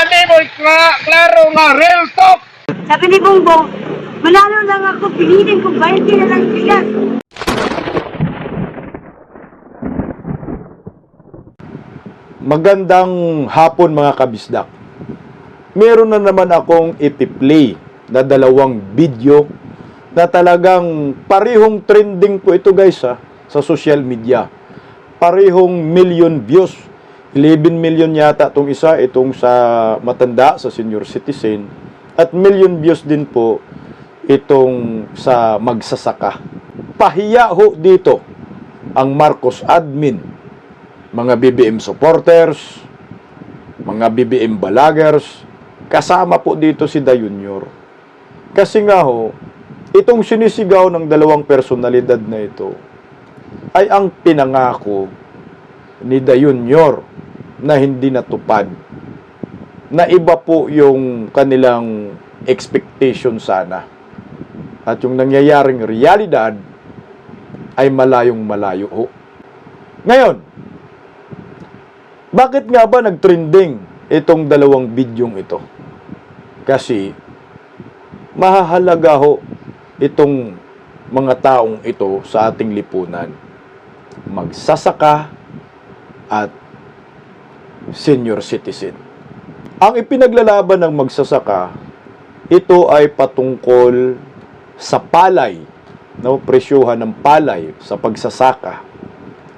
Kani mo kla- klaro nga real talk. Sabi ni Bongbong, manalo lang ako, pilitin ko 20 na lang bigas. Magandang hapon mga kabisdak. Meron na naman akong ipi-play na dalawang video na talagang parehong trending po ito guys ha, sa social media. Parehong million views. 11 million yata itong isa, itong sa matanda, sa senior citizen. At million views din po itong sa magsasaka. Pahiya ho dito ang Marcos admin mga BBM supporters, mga BBM balagers, kasama po dito si Da Junior. Kasi nga ho, itong sinisigaw ng dalawang personalidad na ito ay ang pinangako ni Da Junior na hindi natupad. Na iba po yung kanilang expectation sana. At yung nangyayaring realidad ay malayong malayo ho. Ngayon, bakit nga ba nagtrending itong dalawang bidyong ito? Kasi mahahalaga ho itong mga taong ito sa ating lipunan. Magsasaka at senior citizen. Ang ipinaglalaban ng magsasaka, ito ay patungkol sa palay, no, presyuhan ng palay sa pagsasaka.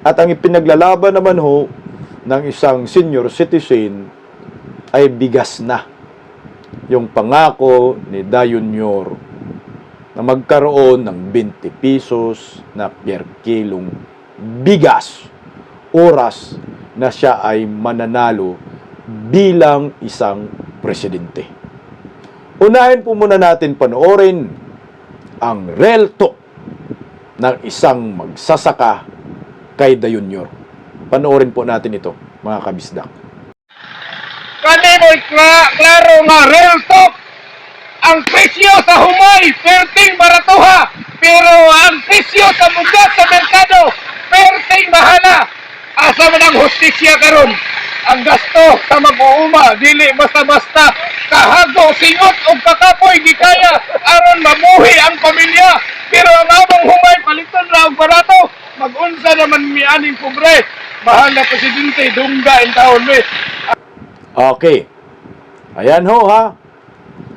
At ang ipinaglalaban naman ho ng isang senior citizen ay bigas na. Yung pangako ni Da Junior na magkaroon ng 20 pesos na per kilong bigas oras na siya ay mananalo bilang isang presidente. Unahin po muna natin panoorin ang real talk ng isang magsasaka kay Da Junior. Panoorin po natin ito, mga kabisdak. Kani mo kla- klaro nga real talk. Ang presyo sa humay, perting baratuha. Pero ang presyo sa bugas sa merkado, perting bahala. Asa hustisya karon? Ang gasto sa mag-uuma, dili basta-basta kahago, singot o kakapoy gikaya aron mamuhi ang pamilya. Pero ang among humay paliton ra og barato, mag-unsa naman mi aning pobre. Mahal na presidente, dungga in taon mi. Okay. Ayan ho ha.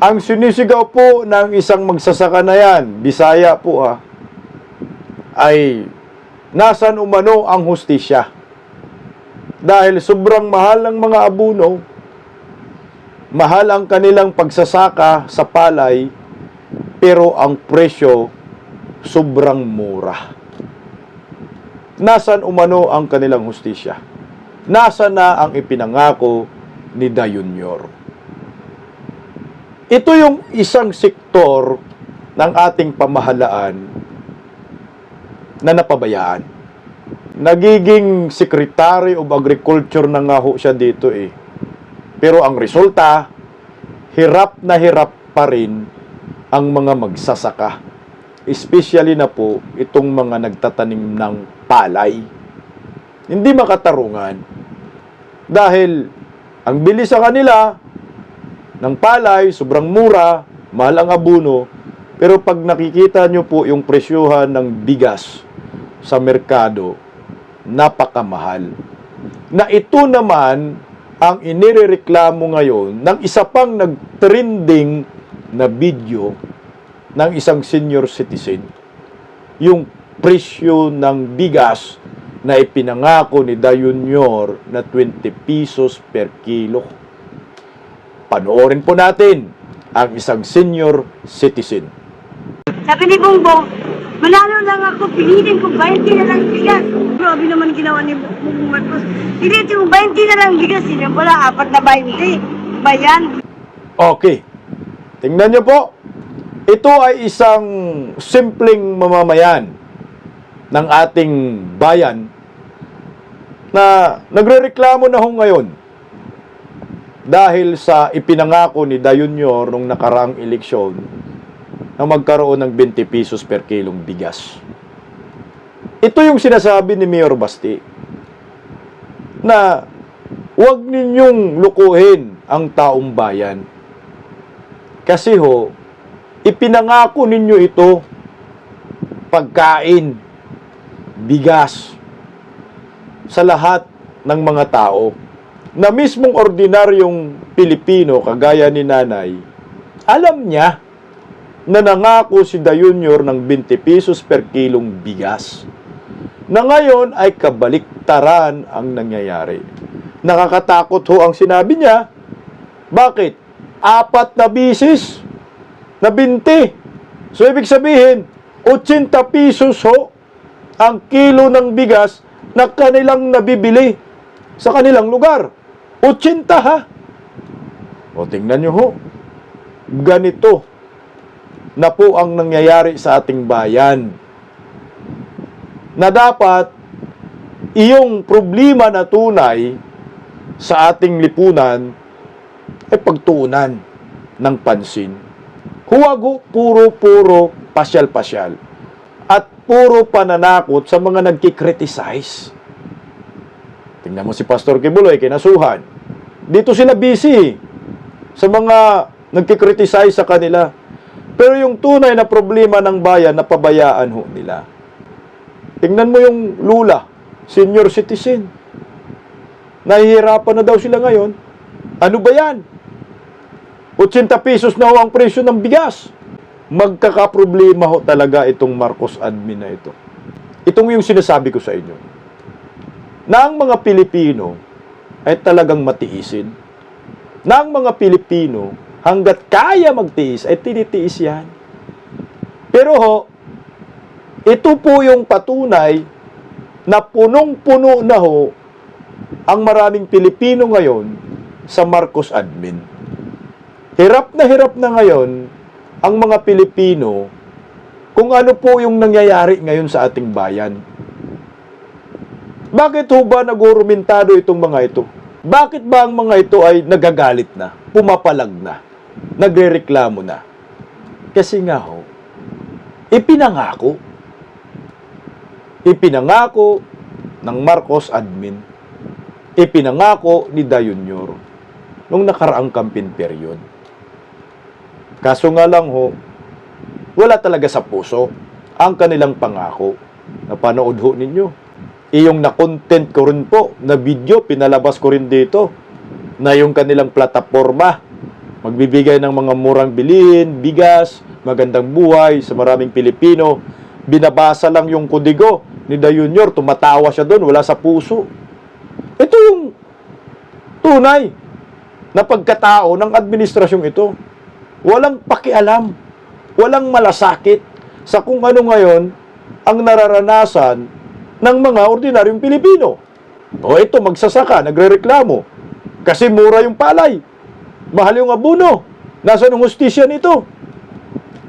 Ang sinisigaw po ng isang magsasaka na yan, Bisaya po ha, ay nasan umano ang hustisya. Dahil sobrang mahal ng mga abuno, mahal ang kanilang pagsasaka sa palay, pero ang presyo sobrang mura. Nasan umano ang kanilang hustisya? Nasa na ang ipinangako ni Da Junior? Ito yung isang sektor ng ating pamahalaan na napabayaan. Nagiging Secretary of Agriculture na nga ho siya dito eh. Pero ang resulta, hirap na hirap pa rin ang mga magsasaka. Especially na po itong mga nagtatanim ng palay. Hindi makatarungan. Dahil ang bilis sa kanila ng palay, sobrang mura, mahal ang abuno, pero pag nakikita nyo po yung presyuhan ng bigas sa merkado, napakamahal. Na ito naman ang inirereklamo ngayon ng isa pang nag-trending na video ng isang senior citizen. Yung presyo ng bigas na ipinangako ni Da Junior na 20 pesos per kilo. Panoorin po natin ang isang senior citizen. Sabi ni Bongbong, manalo lang ako, pilitin ko 20 na lang bigas. Grabe naman ginawa ni Bongbong Marcos. Pilitin ko 20 na lang bigas, yung pala, apat na 20. Bayan. Okay. Tingnan nyo po. Ito ay isang simpleng mamamayan ng ating bayan na nagrereklamo na ho ngayon dahil sa ipinangako ni Da Junior nung nakaraang eleksyon na magkaroon ng 20 pesos per kilong bigas. Ito yung sinasabi ni Mayor Basti na huwag ninyong lukuhin ang taong bayan. Kasi ho, ipinangako ninyo ito pagkain, bigas sa lahat ng mga tao na mismong ordinaryong Pilipino kagaya ni nanay, alam niya na nangako si Dayunyor ng 20 pesos per kilong bigas na ngayon ay kabaliktaran ang nangyayari. Nakakatakot ho ang sinabi niya. Bakit? Apat na bisis na 20. So, ibig sabihin, 80 pesos ho ang kilo ng bigas na kanilang nabibili sa kanilang lugar. 80 ha? O tingnan nyo ho. Ganito na po ang nangyayari sa ating bayan. Na dapat iyong problema na tunay sa ating lipunan ay pagtuunan ng pansin. Huwag puro-puro pasyal-pasyal at puro pananakot sa mga nagkikriticize. Tingnan mo si Pastor Kibuloy, kinasuhan. Dito sila busy sa mga nagkikriticize sa kanila. Pero yung tunay na problema ng bayan, napabayaan ho nila. Tingnan mo yung lula, senior citizen. Nahihirapan na daw sila ngayon. Ano ba yan? 80 pesos na ho ang presyo ng bigas. Magkakaproblema ho talaga itong Marcos admin na ito. Itong yung sinasabi ko sa inyo. Na ang mga Pilipino ay talagang matiisin. Na ang mga Pilipino, hanggat kaya magtiis, ay tinitiis yan. Pero ho, ito po yung patunay na punong-puno na ho ang maraming Pilipino ngayon sa Marcos admin. Hirap na hirap na ngayon ang mga Pilipino kung ano po yung nangyayari ngayon sa ating bayan. Bakit ho ba nagurumentado itong mga ito? Bakit ba ang mga ito ay nagagalit na, pumapalag na, nagrereklamo na? Kasi nga ho, ipinangako. Ipinangako ng Marcos admin. Ipinangako ni Dayunyor nung nakaraang campaign period. Kaso nga lang ho, wala talaga sa puso ang kanilang pangako. Napanood ho ninyo. Iyong na-content ko rin po na video, pinalabas ko rin dito na yung kanilang plataforma magbibigay ng mga murang bilihin, bigas, magandang buhay sa maraming Pilipino. Binabasa lang yung kudigo ni Da Junior, tumatawa siya doon, wala sa puso. Ito yung tunay na pagkatao ng administrasyong ito. Walang pakialam, walang malasakit sa kung ano ngayon ang nararanasan ng mga ordinaryong Pilipino. O ito, magsasaka, nagrereklamo. Kasi mura yung palay. Mahal yung abuno. Nasaan ang hustisya nito?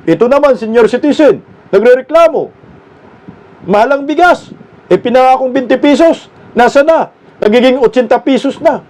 Ito naman, senior citizen, nagrereklamo. Mahal ang bigas. E pinangakong 20 pesos. Nasa na? Nagiging 80 pesos na.